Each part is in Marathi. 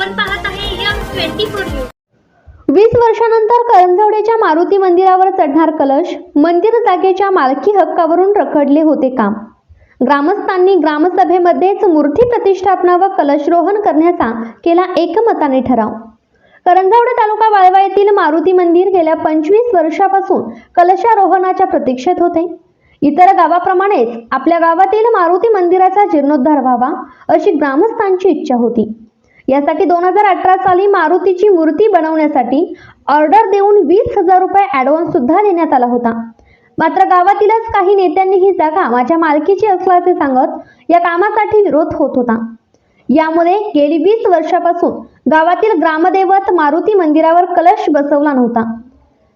आपण पाहत आहे यम ट्वेंटी फोर न्यूज. वीस वर्षानंतर करंजवडेच्या मारुती मंदिरावर चढणार कलश मंदिर जागेच्या मालकी हक्कावरून रखडले होते काम. ग्रामस्थांनी ग्रामसभेमध्येच मूर्ती प्रतिष्ठापना व कलशरोहण करण्याचा केला एकमताने ठराव. करंजावडे तालुका वाळवा येथील मारुती मंदिर गेल्या पंचवीस वर्षापासून कलशारोहणाच्या प्रतीक्षेत होते. इतर गावाप्रमाणेच आपल्या गावातील मारुती मंदिराचा जीर्णोद्धार व्हावा अशी ग्रामस्थांची इच्छा होती. यासाठी दोन हजार अठरा साली मारुतीची मूर्ती बनवण्यासाठी ऑर्डर देऊन वीस हजार रुपये ॲडव्हान्स सुद्धा देण्यात आला होता. मात्र गावातीलच काही नेत्यांनी ही जागा माझ्या मालकीची असल्याचे सांगत या कामासाठी विरोध होत होता. यामुळे गेली वीस वर्षापासून गावातील ग्रामदैवत मारुती मंदिरावर कलश बसवला नव्हता.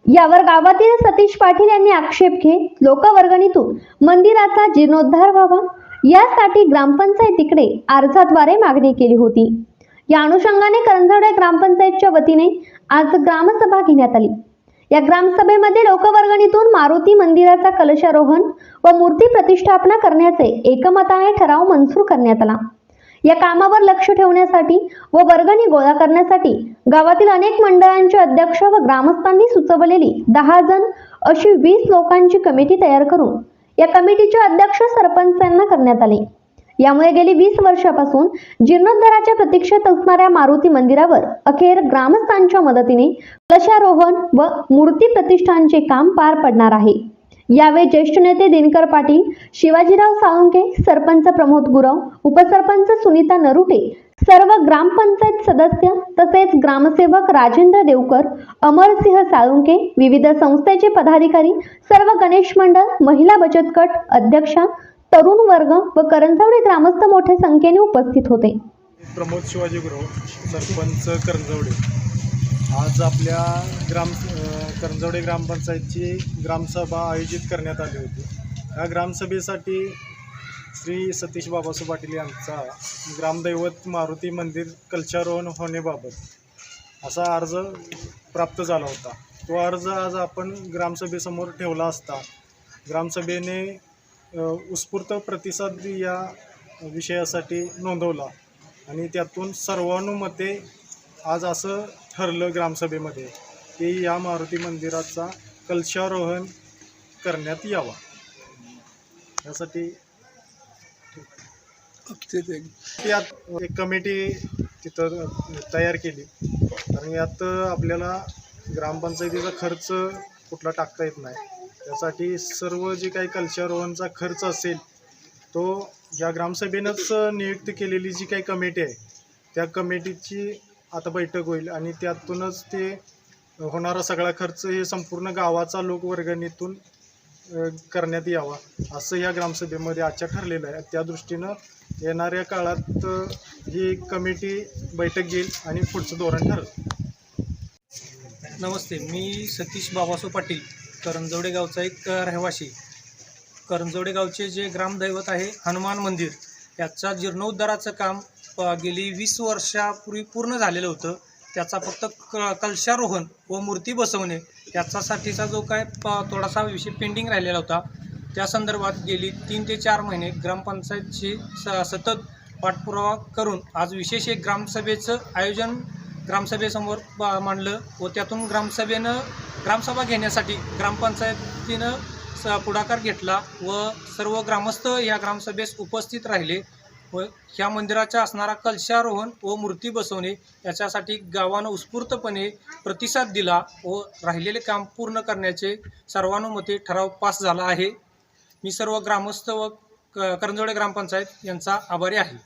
यावर गावातील सतीश पाटील यांनी आक्षेप घेत लोकवर्गणीतून मंदिराचा जीर्णोद्धार व्हावा यासाठी ग्रामपंचायतीकडे अर्जाद्वारे मागणी केली होती. या अनुषंगाने करंजवडे ग्रामपंचायतच्या वतीने आज ग्रामसभा घेण्यात आली. या ग्रामसभेमध्ये लोकवर्गणीतून मारुती मंदिराचा कलशारोहण व मूर्ती प्रतिष्ठापना करण्याचे एकमताने ठराव मंजूर करण्यात आला. या कामावर लक्ष ठेवण्यासाठी व वर्गणी गोळा करण्यासाठी गावातील अनेक मंडळांचे अध्यक्ष व ग्रामस्थांनी सुचवलेली दहा जण अशी वीस लोकांची कमिटी तयार करून या कमिटीचे अध्यक्ष सरपंचांना करण्यात आले. यामुळे गेली वीस वर्षापासून जीर्णोद्धाराच्या प्रतीक्षेत असणाऱ्या मारुती मंदिरावर अखेर ग्रामस्थांच्या मदतीने कलशारोहण व मूर्ती प्रतिष्ठानचे काम पार पडणार आहे. यावेळी ज्येष्ठ नेते दिनकर पाटील शिवाजीराव साळुंके सरपंच प्रमोद गुरव उपसरपंच सुनीता नरुटे सर्व ग्रामपंचायत सदस्य तसेच ग्रामसेवक राजेंद्र देवकर अमरसिंह साळुंके विविध संस्थेचे पदाधिकारी सर्व गणेश मंडळ महिला बचत गट अध्यक्षा तरुण वर्ग व करंजवडे ग्रामस्थ मोठ्या संख्येने उपस्थित होते. प्रमोद शिवाजी गुरव सरपंच करंजवडे. आज आपल्या ग्राम करंजवडे ग्रामपंचायतची ग्रामसभा आयोजित करण्यात आली होती. या ग्रामसभेसाठी श्री सतीश बाबासू पाटील यांचा ग्रामदैवत मारुती मंदिर कलचारोहण होण्याबाबत असा अर्ज प्राप्त झाला होता. तो अर्ज आज आपण ग्रामसभेसमोर ठेवला असता. ग्रामसभेने उत्स्फूर्त प्रतिसाद या विषयासाठी नोंदवला. आणि त्यातून सर्वानुमते आज असं ठरलं ग्रामसभेमध्ये की या मारुती मंदिराचा कलशारोहण करण्यात यावा. यासाठी यात एक कमिटी तिथं तयार केली. कारण यात आपल्याला ग्रामपंचायतीचा खर्च कुठला टाकता येत नाही. त्यासाठी सर्व जे काही कलशारोहणचा खर्च असेल तो या ग्रामसभेनंच नियुक्त केलेली जी काही कमिटी आहे त्या कमिटीची आता बैठक होईल आणि त्यातूनच ते होणारा सगळा खर्च हे संपूर्ण गावाचा लोकवर्गणीतून करण्यात यावा असं या ग्रामसभेमध्ये आजच्या ठरलेलं आहे. त्या दृष्टीनं येणाऱ्या काळात ही कमिटी बैठक घेईल आणि पुढचं धोरण ठरेल. नमस्ते मी सतीश बाबासो पाटील. करंजवडे गावचा एक रहिवाशी. रहिवासी करंजवडे गावचे जे ग्रामदैवत आहे हनुमान मंदिर याचा जीर्णोद्धाराचं काम गेली वीस वर्षापूर्वी पूर्ण झालेलं होतं. त्याचा फक्त क कलशारोहण व मूर्ती बसवणे याच्यासाठीचा जो काय प थोडासा विषय पेंडिंग राहिलेला होता. त्या संदर्भात गेली तीन ते चार महिने ग्रामपंचायतची स सतत पाठपुरावा करून आज विशेष एक ग्रामसभेचं आयोजन ग्रामसभेसमोर मांडलं व त्यातून ग्रामसभेनं ग्रामसभा घेण्यासाठी ग्रामपंचायतीनं स पुढाकार घेतला व सर्व ग्रामस्थ या ग्रामसभेस उपस्थित राहिले व ह्या मंदिराचा असणारा कलशारोहण व मूर्ती बसवणे याच्यासाठी गावानं उत्स्फूर्तपणे प्रतिसाद दिला व राहिलेले काम पूर्ण करण्याचे सर्वानुमते ठराव पास झाला आहे. मी सर्व ग्रामस्थ व क करंजवडे ग्रामपंचायत यांचा आभारी आहे.